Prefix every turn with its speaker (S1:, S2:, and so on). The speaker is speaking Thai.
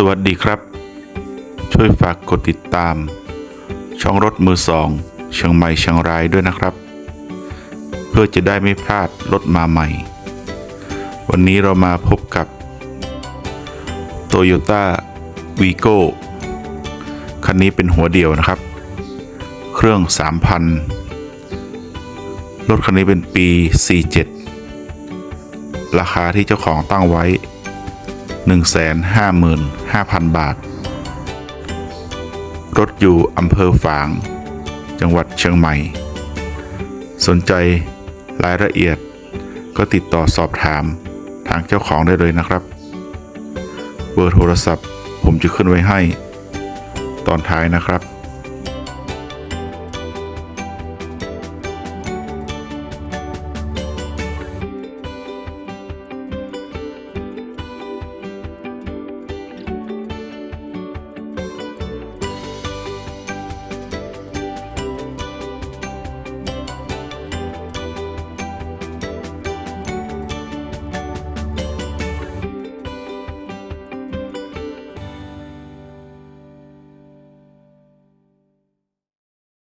S1: สวัสดีครับ ช่วยฝากกดติดตาม ช่องรถมือสองเชียงใหม่เชียงรายด้วยนะครับ เพื่อจะได้ไม่พลาดรถมาใหม่ วันนี้เรามาพบกับ Toyota Vigo คันนี้เป็นหัวเดียวนะครับ เครื่อง 3,000 รถคันนี้เป็นปี 47 ราคาที่เจ้าของตั้งไว้ 155,000 บาท รถอยู่อำเภอฝาง จังหวัดเชียงใหม่ สนใจรายละเอียดก็ติดต่อสอบถามทางเจ้าของได้เลยนะครับ เบอร์โทรศัพท์ผมจะขึ้นไว้ให้ ตอนท้ายนะครับ